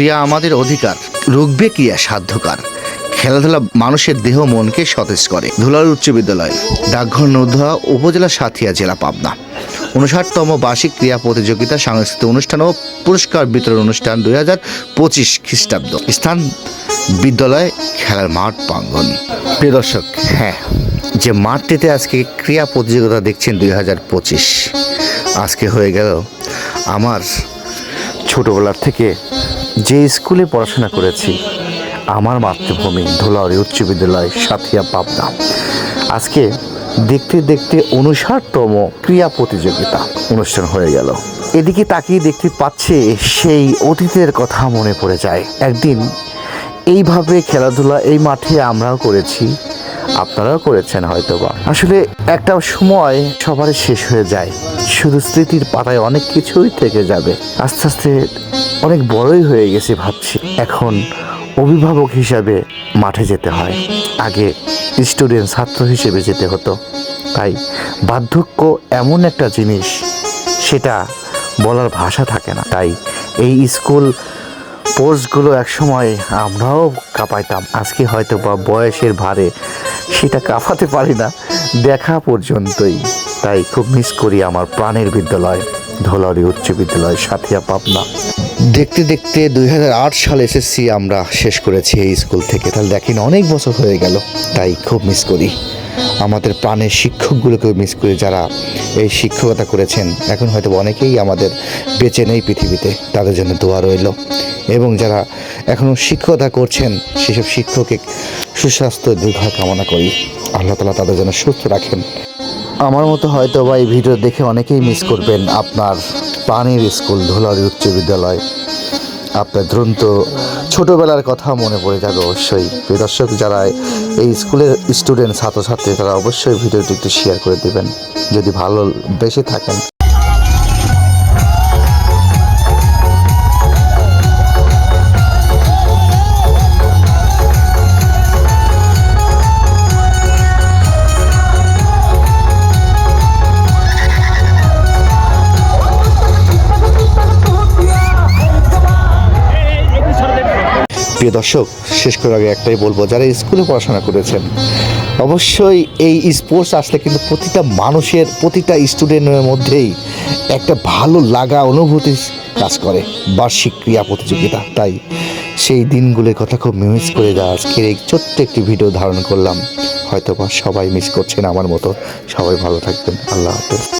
ক্রিয়া আমাদের অধিকার। রুখবে ক্রিয়া সাধ্যকার? খেলাধুলা মানুষের দেহ মনকে সতেজ করে। ধুলার উচ্চ বিদ্যালয় ডাকঘর নদুয়া উপজেলা সাথিয়া জেলা পাবনা। উনষাটতম বার্ষিক ক্রীড়া প্রতিযোগিতা সাংস্কৃতিক অনুষ্ঠান ও পুরস্কার বিতরণ অনুষ্ঠান দুই হাজার পঁচিশ খ্রিস্টাব্দ। স্থান বিদ্যালয় খেলার মাঠ প্রাঙ্গন প্রিয় দর্শক হ্যাঁ। যে মাঠটিতে আজকে ক্রীড়া প্রতিযোগিতা দেখছেন দুই হাজার পঁচিশ আজকে হয়ে গেল আমার ছোটবেলার থেকে যে স্কুলে পড়াশোনা করেছি, আমার মাতৃভূমি ধুলাউড়ি উচ্চ বিদ্যালয় সাথিয়া পাবনা। আজকে দেখতে দেখতে উনষাটতম ক্রীড়া প্রতিযোগিতা অনুষ্ঠান হয়ে গেল। এদিকে তাকিয়ে দেখতে পাচ্ছে সেই অতীতের কথা মনে পড়ে যায়। একদিন, এইভাবে খেলাধুলা এই মাঠে আমরাও করেছি আপনারাও করেছেন হয়তোবা। আসলে একটা সময় সবারই শেষ হয়ে যায়। শুধু স্মৃতির পাতায় অনেক কিছুই থেকে যাবে। আস্তে আস্তে অনেক বড়ই হয়ে গেছে ভাবছি। এখন অভিভাবক হিসাবে মাঠে যেতে হয়। আগে স্টুডেন্ট ছাত্র হিসেবে যেতে হতো। তাই বার্ধক্য এমন একটা জিনিস, সেটা বলার ভাষা থাকে না। তাই এই স্কুল পোস্টগুলো একসময় আমরাও কাঁপাইতাম। আজকে হয়তো বা বয়সের ভারে সেটা কাঁপাতে পারি না। দেখা পর্যন্তই। তাই খুব মিস করি আমার প্রাণের বিদ্যালয় ধোলারি উচ্চ বিদ্যালয়, সাথিয়া, পাবনা। দেখতে দেখতে দুই হাজার আট সালে এসএসসি আমরা শেষ করেছি এই স্কুল থেকে। তাহলে দেখেন অনেক বছর হয়ে গেল। তাই খুব মিস করি। আমাদের প্রাণের শিক্ষকগুলোকেও মিস করি যারা এই শিক্ষকতা করেছেন, এখন হয়তো অনেকেই আমাদের বেঁচে নেই পৃথিবীতে, তাদের জন্য দোয়া রইল। এবং যারা এখনও শিক্ষকতা করছেন, সেসব শিক্ষকের সুস্বাস্থ্য দীর্ঘায় কামনা করি। আল্লাহ তালা তাদের জন্য সুস্থ রাখেন। আমার মতো হয়তো বা এই ভিডিও দেখে অনেকেই মিস করবেন আপনার পানির স্কুল, ধুলারি উচ্চ বিদ্যালয়। আপনার দ্রন্ত ছোটোবেলার কথা মনে পড়ে যাবে অবশ্যই। দর্শক, যারা এই স্কুলের স্টুডেন্ট ছাত্রছাত্রী, তারা অবশ্যই ভিডিওটি একটু শেয়ার করে দেবেন। যদি ভালো বেশি থাকেন। প্রিয় দর্শক, শেষ করার আগে একটাই বলব, যারা স্কুলে পড়াশোনা করেছেন, অবশ্যই এই স্পোর্টস আসলে কিন্তু প্রতিটা মানুষের, প্রতিটা স্টুডেন্টের মধ্যেই একটা ভালো লাগা, অনুভূতি কাজ করে, বার্ষিক ক্রিয়া প্রতিযোগিতা। তাই সেই দিনগুলোর কথা খুব মিস করে যা আজকের এই ছোট্ট একটি ভিডিও ধারণ করলাম। হয়তো বা সবাই মিস করছেন আমার মতো, সবাই ভালো থাকবেন, আল্লাহ হাফেজ।